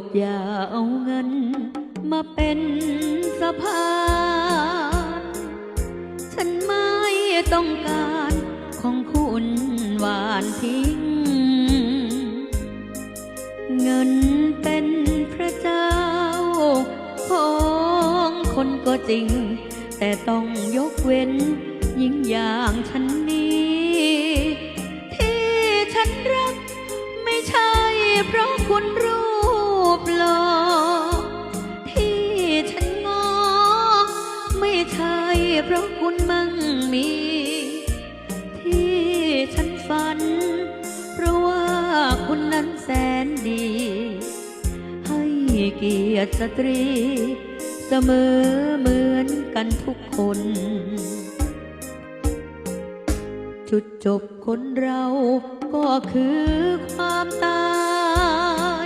ดอย่าเอาเงิน มาเป็นสะพาน ฉันไม่ต้องการของคุณหวานทิ้ง เงินเป็นพระเจ้า ของคนก็จริง แต่ต้องยกเว้นหญิงอย่างฉันนี้ ที่ฉันรัก ไม่ใช่เพราะคุณรู ใช่เพราะคุณมั่งมี ที่ฉันฝัน เพราะว่าคุณนั้นแสนดี ให้เกียรติสตรี เสมอเหมือนกันทุกคน จุดจบคนเราก็คือความตา